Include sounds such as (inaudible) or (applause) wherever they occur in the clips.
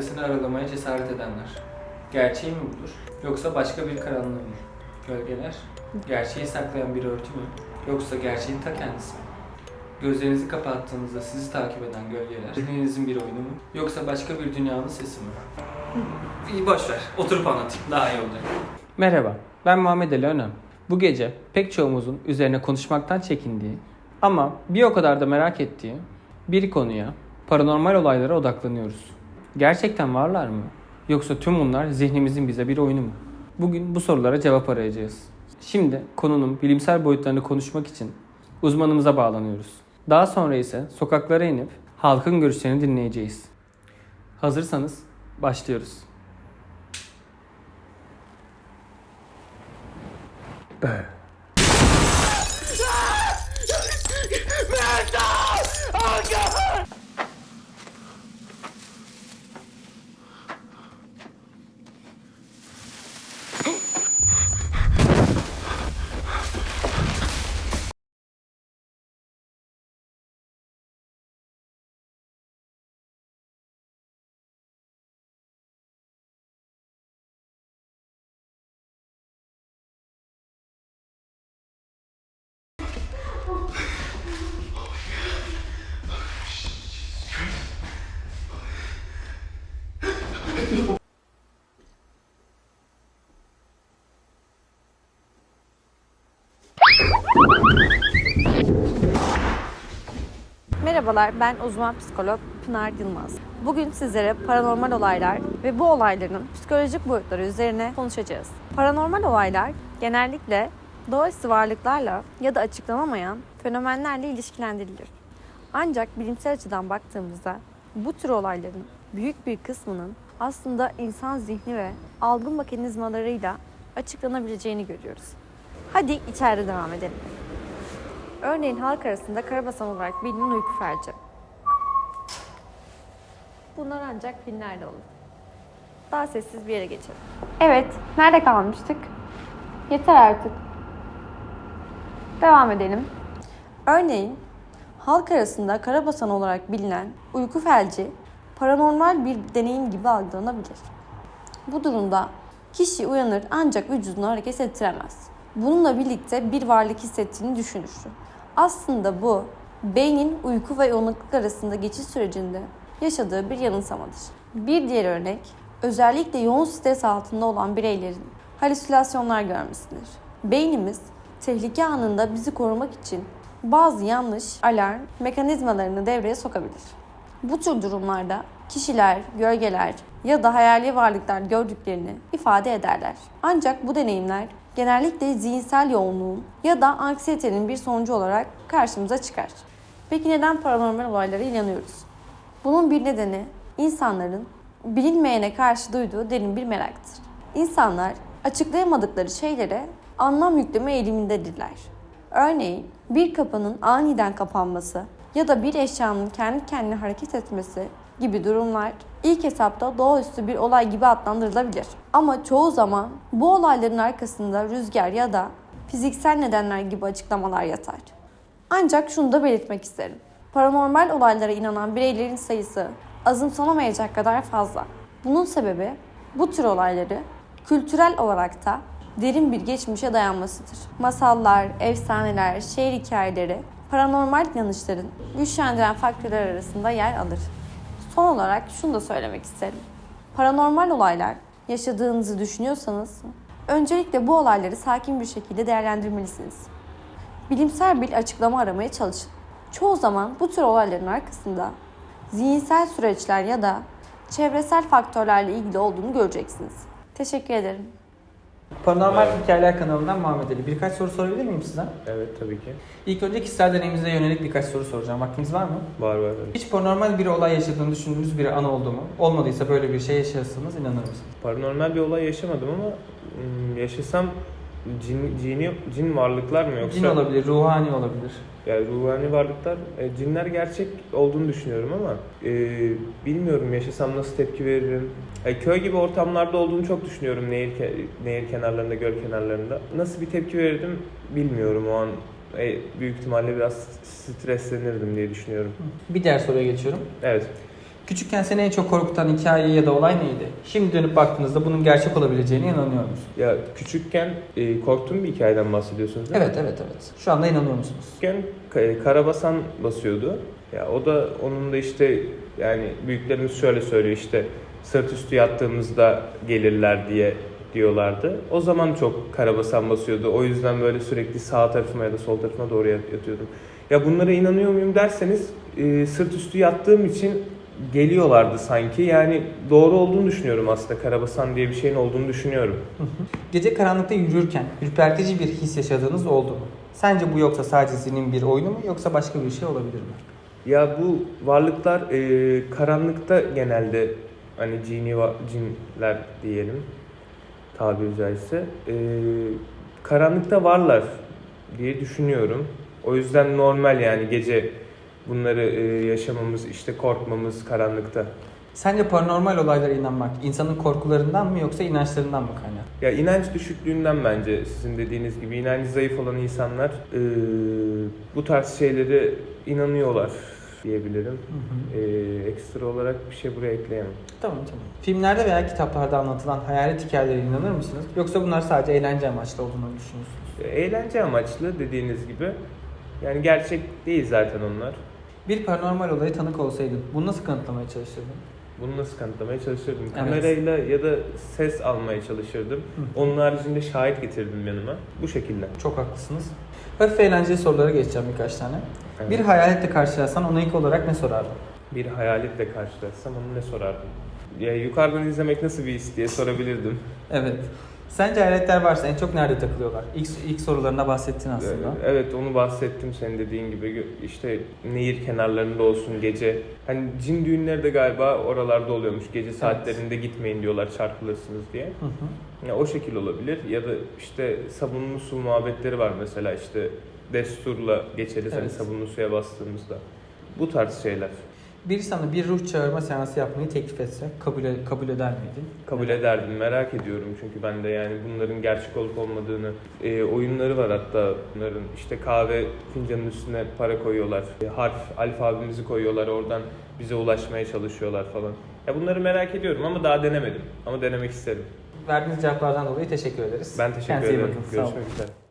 Perdesini aralamaya cesaret edenler. Gerçeği mi budur? Yoksa başka bir karanlığı mı? Gölgeler. Gerçeği saklayan bir örtü mü? Yoksa gerçeğin ta kendisi mi? Gözlerinizi kapattığınızda sizi takip eden gölgeler. Zihninizin bir oyunu mu? Yoksa başka bir dünyanın sesi mi? İyi boş ver. Oturup anlatayım. Daha iyi olacak. Merhaba. Ben Muhammed Ali Önem. Bu gece pek çoğumuzun üzerine konuşmaktan çekindiği ama bir o kadar da merak ettiği bir konuya, paranormal olaylara odaklanıyoruz. Gerçekten varlar mı? Yoksa tüm bunlar zihnimizin bize bir oyunu mu? Bugün bu sorulara cevap arayacağız. Şimdi konunun bilimsel boyutlarını konuşmak için uzmanımıza bağlanıyoruz. Daha sonra ise sokaklara inip halkın görüşlerini dinleyeceğiz. Hazırsanız başlıyoruz. Merhabalar, ben uzman psikolog Pınar Yılmaz. Bugün sizlere paranormal olaylar ve bu olayların psikolojik boyutları üzerine konuşacağız. Paranormal olaylar genellikle doğaüstü varlıklarla ya da açıklanamayan fenomenlerle ilişkilendirilir. Ancak bilimsel açıdan baktığımızda bu tür olayların büyük bir kısmının aslında insan zihni ve algı mekanizmalarıyla açıklanabileceğini görüyoruz. Hadi içeride devam edelim. Örneğin halk arasında karabasan olarak bilinen uyku felci. Bunlar ancak filmlerde olur. Daha sessiz bir yere geçelim. Evet, nerede kalmıştık? Yeter artık. Devam edelim. Örneğin halk arasında karabasan olarak bilinen uyku felci paranormal bir deneyim gibi algılanabilir. Bu durumda kişi uyanır ancak vücudunu hareket ettiremez. Bununla birlikte bir varlık hissettiğini düşünür. Aslında bu beynin uyku ve uyanıklık arasında geçiş sürecinde yaşadığı bir yanılsamadır. Bir diğer örnek özellikle yoğun stres altında olan bireylerin halüsinasyonlar görmesidir. Beynimiz tehlike anında bizi korumak için bazı yanlış alarm mekanizmalarını devreye sokabilir. Bu tür durumlarda kişiler, gölgeler ya da hayali varlıklar gördüklerini ifade ederler. Ancak bu deneyimler genellikle zihinsel yoğunluğun ya da anksiyetenin bir sonucu olarak karşımıza çıkar. Peki neden paranormal olaylara inanıyoruz? Bunun bir nedeni insanların bilinmeyene karşı duyduğu derin bir meraktır. İnsanlar açıklayamadıkları şeylere anlam yükleme eğilimindedirler. Örneğin bir kapının aniden kapanması ya da bir eşyanın kendi kendine hareket etmesi gibi durumlar ilk etapta doğaüstü bir olay gibi adlandırılabilir. Ama çoğu zaman bu olayların arkasında rüzgar ya da fiziksel nedenler gibi açıklamalar yatar. Ancak şunu da belirtmek isterim. Paranormal olaylara inanan bireylerin sayısı azımsanamayacak kadar fazla. Bunun sebebi bu tür olayları kültürel olarak da derin bir geçmişe dayanmasıdır. Masallar, efsaneler, şehir hikayeleri paranormal inanışların güçlendiren faktörler arasında yer alır. Son olarak şunu da söylemek isterim. Paranormal olaylar yaşadığınızı düşünüyorsanız öncelikle bu olayları sakin bir şekilde değerlendirmelisiniz. Bilimsel bir açıklama aramaya çalışın. Çoğu zaman bu tür olayların arkasında zihinsel süreçler ya da çevresel faktörlerle ilgili olduğunu göreceksiniz. Teşekkür ederim. Paranormal Hikayeler kanalından Muhammed Ali. Birkaç soru sorabilir miyim size? Evet tabii ki. İlk önce kişisel deneyiminize yönelik birkaç soru soracağım. Vaktiniz var mı? Var var. Hiç paranormal bir olay yaşadığını düşündüğünüz bir an oldu mu? Olmadıysa böyle bir şey yaşarsanız inanır mısınız? Paranormal bir olay yaşamadım ama ım, yaşasam cin, cini, cin varlıklar mı yoksa? Cin olabilir, ruhani olabilir. Yani ruhani varlıklar, e, cinler gerçek olduğunu düşünüyorum ama e, bilmiyorum yaşasam nasıl tepki veririm. E, köy gibi ortamlarda olduğunu çok düşünüyorum nehir, ke- nehir kenarlarında, göl kenarlarında. Nasıl bir tepki verirdim bilmiyorum o an. E, büyük ihtimalle biraz streslenirdim diye düşünüyorum. Bir diğer soruya geçiyorum. Evet. Küçükken seni en çok korkutan hikaye ya da olay neydi? Şimdi dönüp baktığınızda bunun gerçek olabileceğine inanıyor musun? Ya küçükken e, korktuğum bir hikayeden bahsediyorsunuz değil mi? Evet evet evet. Şu anda inanıyor musunuz? Küçükken ka- karabasan basıyordu. Ya o da onun da işte yani büyüklerimiz şöyle söylüyor işte sırt üstü yattığımızda gelirler diye diyorlardı. O zaman çok karabasan basıyordu. O yüzden böyle sürekli sağ tarafıma ya da sol tarafıma doğru yat- yatıyordum. Ya bunlara inanıyor muyum derseniz e, sırt üstü yattığım için geliyorlardı sanki. Yani doğru olduğunu düşünüyorum aslında. Karabasan diye bir şeyin olduğunu düşünüyorum. Gece karanlıkta yürürken ürpertici bir his yaşadığınız oldu mu? Sence bu yoksa sadece zihnin bir oyunu mu yoksa başka bir şey olabilir mi? Ya bu varlıklar e, karanlıkta genelde hani cini cinler diyelim tabiri caizse e, karanlıkta varlar diye düşünüyorum. O yüzden normal yani gece bunları e, yaşamamız işte korkmamız karanlıkta. Sence paranormal olaylara inanmak insanın korkularından mı yoksa inançlarından mı kaynak? Ya inanç düşüklüğünden bence sizin dediğiniz gibi inancı zayıf olan insanlar e, bu tarz şeylere inanıyorlar diyebilirim. E, ekstra olarak bir şey buraya ekleyemem. Tamam tamam. Filmlerde veya kitaplarda anlatılan hayalet hikayelere inanır mısınız? Yoksa bunlar sadece eğlence amaçlı olduğunu düşünüyorsunuz? E, Eğlence amaçlı dediğiniz gibi. Yani gerçek değil zaten onlar. Bir paranormal olaya tanık olsaydın bunu nasıl kanıtlamaya çalışırdın? Bunu nasıl kanıtlamaya çalışırdım? Evet. Kamerayla ya da ses almaya çalışırdım. Hı. Onun haricinde şahit getirdim yanıma. Bu şekilde. Çok haklısınız. Hafif eğlenceli sorulara geçeceğim birkaç tane. Evet. Bir hayaletle karşılaşsan ona ilk olarak ne sorardın? Bir hayaletle karşılaşsam onu ne sorardım? Ya yukarıdan izlemek nasıl bir his diye sorabilirdim. Evet. Sence hayaletler varsa en çok nerede takılıyorlar? İlk, ilk sorularına bahsettin aslında. Ee, Evet onu bahsettim senin dediğin gibi işte nehir kenarlarında olsun gece. Hani cin düğünleri de galiba oralarda oluyormuş. Gece saatlerinde gitmeyin diyorlar çarpılırsınız diye. Hı hı. Ya o şekil olabilir ya da işte sabunlu su muhabbetleri var mesela işte desturla geçeriz hani Evet. sabunlu suya bastığımızda. Bu tarz şeyler. Biri sana bir ruh çağırma seansı yapmayı teklif etse kabul, e- kabul eder miydin? Kabul ederdim merak ediyorum çünkü ben de yani bunların gerçek olup olmadığını e, oyunları var hatta bunların işte kahve fincanının üstüne para koyuyorlar E, harf alfabemizi koyuyorlar oradan bize ulaşmaya çalışıyorlar falan. Ya bunları merak ediyorum ama daha denemedim ama denemek isterim. Verdiğiniz cevaplardan dolayı teşekkür ederiz. Ben teşekkür Kendinize iyi ederim. bakın. Sağ olun. Görüşmek üzere.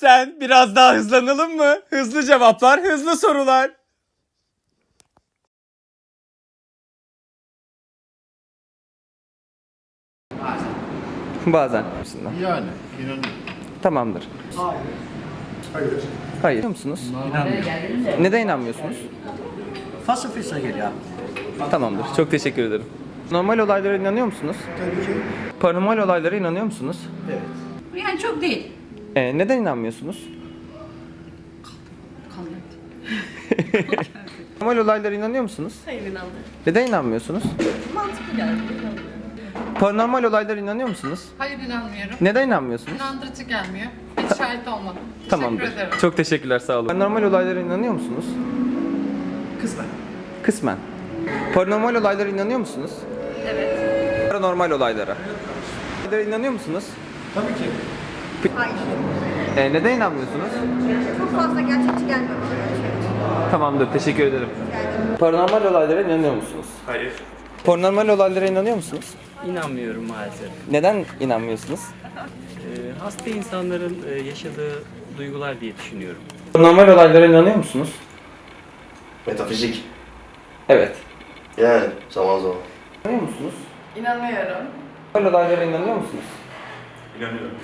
Sen biraz daha hızlanalım mı? Hızlı cevaplar, hızlı sorular. Bazen. Yani inanıyorum. Tamamdır. Hayır. Hayır. İnanıyor musunuz? Neden inanmıyorsunuz? Fasa fasa geliyor. Tamamdır. Çok teşekkür ederim. Normal olaylara inanıyor musunuz? Tabii ki. Paranormal olaylara inanıyor musunuz? Evet. Yani çok değil. Ee, neden inanmıyorsunuz? Normal olaylara inanıyor musunuz? Hayır inandım. Neden inanmıyorsunuz? Mantıklı geldi. Paranormal olaylara inanıyor musunuz? Hayır inanmıyorum. Neden inanmıyorsunuz? İnandırıcı gelmiyor. Hiç şahit olmadım. Tamamdır. Teşekkür ederim. Çok teşekkürler sağ olun. Paranormal olaylara inanıyor musunuz? Kısmen. Kısmen. Paranormal olaylara inanıyor musunuz? Evet. Paranormal olaylara. Olaylara inanıyor musunuz? Tabii ki. Hayır. Ee, neden inanmıyorsunuz? Çok fazla gerçekçi gelmiyor. Tamamdır, teşekkür ederim. Paranormal olaylara inanıyor musunuz? Hayır. Paranormal olaylara inanıyor musunuz? İnanmıyorum maalesef. Neden inanmıyorsunuz? Ee, hasta insanların e, yaşadığı duygular diye düşünüyorum. Paranormal olaylara inanıyor musunuz? Metafizik. Evet. Yani zaman zaman. İnanıyor musunuz? İnanıyorum. Paranormal olaylara inanıyor musunuz? İnanıyorum.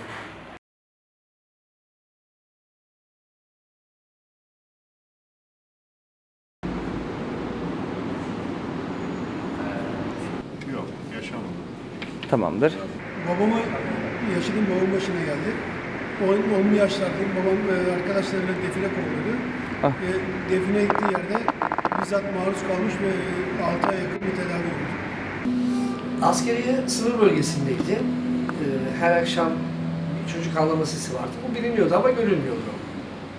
Tamamdır. Babamı yaşadım, babam başına geldi. 10 yaşlardayım, babam e, arkadaşlarıyla define kovalıyordu. Ah. E, define gittiği yerde bizzat maruz kalmış ve 6 ay yakın bir tedavi oldu. Askeriye sınır bölgesindeydi. Ee, her akşam bir çocuk ağlama sesi vardı. Bu biliniyordu ama görülmüyordu.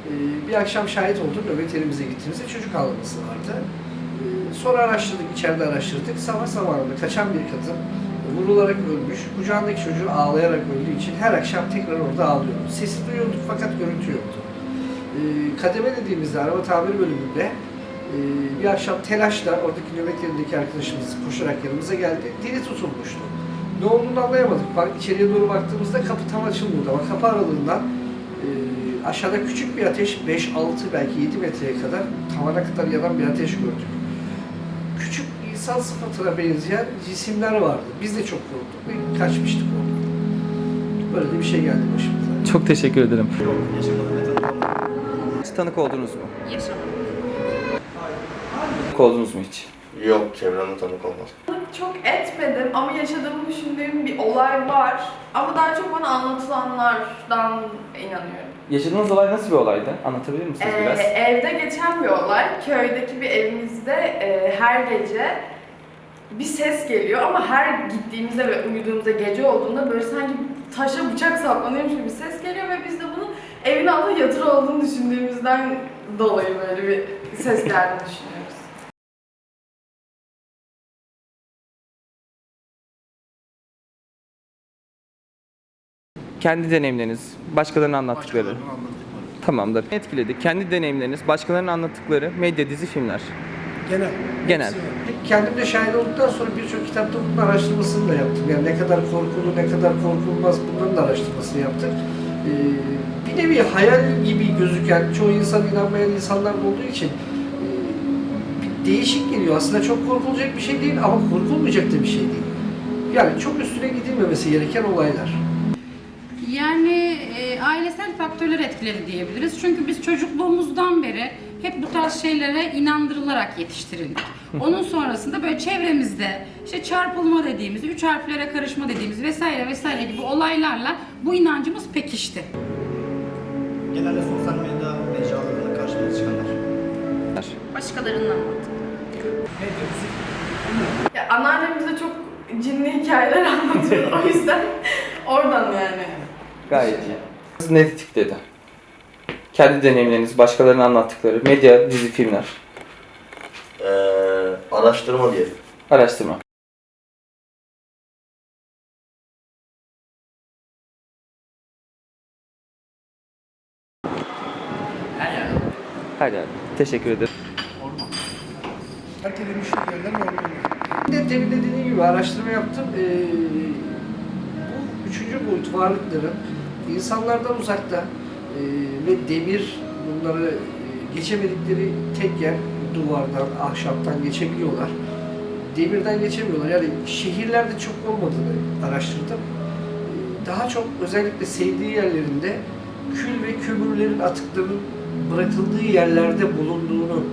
Ee, bir akşam şahit oldum. Nöbet yerimize gittiğimizde çocuk ağlaması vardı. Sonra araştırdık, içeride araştırdık. Savaş zamanında kaçan bir kadın vurularak ölmüş. Kucağındaki çocuğu ağlayarak öldüğü için her akşam tekrar orada ağlıyordu. Sesi duyuyorduk fakat görüntü yoktu. Ee, kademe dediğimizde araba tamir bölümünde e, bir akşam telaşla oradaki nöbet yerindeki arkadaşımız koşarak yanımıza geldi. Dili tutulmuştu. Ne olduğunu anlayamadık. Bak, içeriye doğru baktığımızda kapı tam açılmıyordu ama kapı aralığından e, aşağıda küçük bir ateş 5-6 belki 7 metreye kadar tavana kadar yanan bir ateş gördük. İnsan sıfatına benzeyen cisimler vardı. Biz de çok korktuk ve kaçmıştık oradan. Böyle de bir şey geldi başımıza. Çok teşekkür ederim. Olmadım. Hiç tanık oldunuz mu? Yaşamadım. Tanık oldunuz mu hiç? Yok çevremde tanık olmaz. Çok etmedim ama yaşadığımı düşündüğüm bir olay var. Ama daha çok bana anlatılanlardan inanıyorum. Yaşadığınız olay nasıl bir olaydı? Anlatabilir misiniz Ee, biraz? evde geçen bir olay. Köydeki bir evimizde e, her gece bir ses geliyor ama her gittiğimizde ve uyuduğumuzda gece olduğunda böyle sanki taşa bıçak saplanıyormuş gibi bir ses geliyor ve biz de bunu evin altında yatır olduğunu düşündüğümüzden dolayı böyle bir ses geldiğini düşünüyoruz. Kendi deneyimleriniz, başkalarının anlattıkları. Başkalarının anlattıkları. Tamamdır. Etkiledi. Kendi deneyimleriniz, başkalarının anlattıkları, medya, dizi, filmler. Genel. Genel. Hepsi. Kendim de şahit olduktan sonra birçok kitapta bunun araştırmasını da yaptım. Yani ne kadar korkulu, ne kadar korkulmaz bunların da araştırmasını yaptık. Ee, bir nevi hayal gibi gözüken, çoğu insan inanmayan insanlar olduğu için e, değişik geliyor. Aslında çok korkulacak bir şey değil ama korkulmayacak da bir şey değil. Yani çok üstüne gidilmemesi gereken olaylar. Yani e, ailesel faktörler etkiledi diyebiliriz. Çünkü biz çocukluğumuzdan beri hep bu tarz şeylere inandırılarak yetiştirildik. Onun sonrasında böyle çevremizde işte çarpılma dediğimiz, üç harflere karışma dediğimiz vesaire vesaire gibi olaylarla bu inancımız pekişti. Genelde sosyal medya mecralarında karşımıza çıkanlar. Başkalarının anlattığı. Ya anneannem bize çok cinli hikayeler (laughs) anlatıyor o yüzden oradan yani. Gayet iyi. Ne tetikledi? Kendi deneyimleriniz, başkalarının anlattıkları, medya, dizi, filmler. Ee, araştırma diyelim. Araştırma. Her. Teşekkür ederim. Herkese müşteri yerler var. Bir de demin de dediğim gibi araştırma yaptım. Ee, bu üçüncü boyut varlıkların insanlardan uzakta ve demir bunları e, geçemedikleri tek yer duvardan, ahşaptan geçebiliyorlar. Demirden geçemiyorlar. Yani şehirlerde çok olmadığını araştırdım. Ee, Daha çok özellikle sevdiği yerlerinde kül ve kömürlerin atıklarının bırakıldığı yerlerde bulunduğunu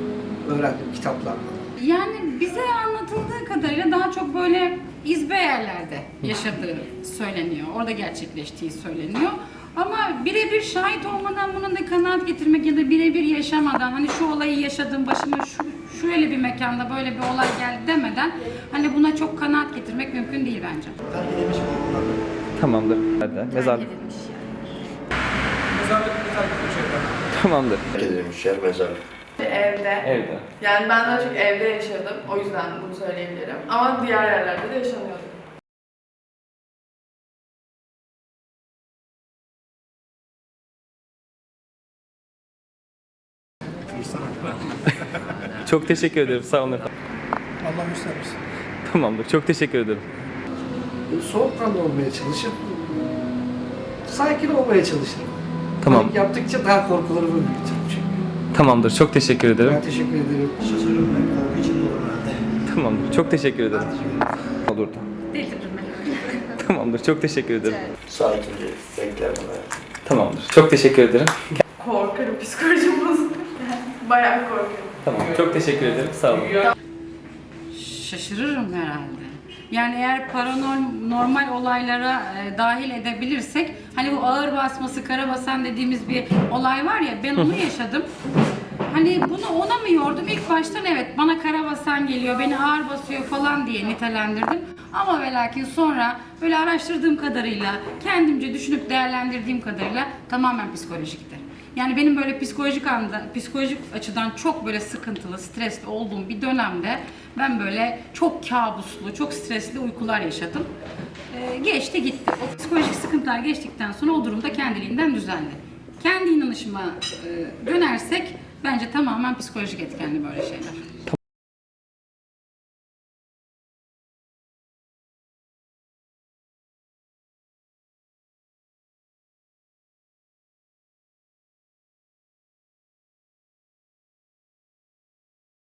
öğrendim kitaplardan. Yani bize anlatıldığı kadarıyla daha çok böyle izbe yerlerde yaşadığı söyleniyor. Orada gerçekleştiği söyleniyor. Ama birebir şahit olmadan buna da kanaat getirmek ya da birebir yaşamadan hani şu olayı yaşadım başıma şu şöyle bir mekanda böyle bir olay geldi demeden hani buna çok kanaat getirmek mümkün değil bence. Terk edilmiş mi bunlar? Tamamdır. Hadi. Mezarlık. Tamamdır. Terk edilmiş yer mezarlık. Evde. Evde. Yani ben daha çok evde yaşadım. O yüzden bunu söyleyebilirim. Ama diğer yerlerde de yaşanıyordu. Çok teşekkür ederim. Sağ olun efendim. Allah göstermesin. Tamamdır. Çok teşekkür ederim. soğukkanlı olmaya çalışıp sakin olmaya çalışırım. Tamam. Panik yaptıkça daha korkularımı büyütürüm çünkü. Tamamdır. Çok teşekkür ederim. Ben teşekkür ederim. Şaşırıyorum ben. Korku içinde olurum herhalde. Tamamdır. Çok teşekkür ederim. Olurdu. (laughs) Tamamdır. Çok teşekkür ederim. Sakince bekler bana yani. Tamamdır. Çok teşekkür ederim. Korkarım, psikolojim bozulur. (laughs) Bayağı korkuyorum. Tamam. Çok teşekkür ederim. Sağ olun. Şaşırırım herhalde. Yani eğer paranormal olaylara e, dahil edebilirsek hani bu ağır basması, kara basan dediğimiz bir olay var ya ben onu yaşadım. Hani bunu ona mı yordum? İlk baştan evet bana kara basan geliyor, beni ağır basıyor falan diye nitelendirdim. Ama ve lakin sonra böyle araştırdığım kadarıyla, kendimce düşünüp değerlendirdiğim kadarıyla tamamen psikolojiktir. Yani benim böyle psikolojik anda, psikolojik açıdan çok böyle sıkıntılı, stresli olduğum bir dönemde ben böyle çok kabuslu, çok stresli uykular yaşadım. Ee, geçti gitti. O psikolojik sıkıntılar geçtikten sonra o durumda kendiliğinden düzeldi. Kendi inanışıma e, dönersek bence tamamen psikolojik etkenli böyle şeyler.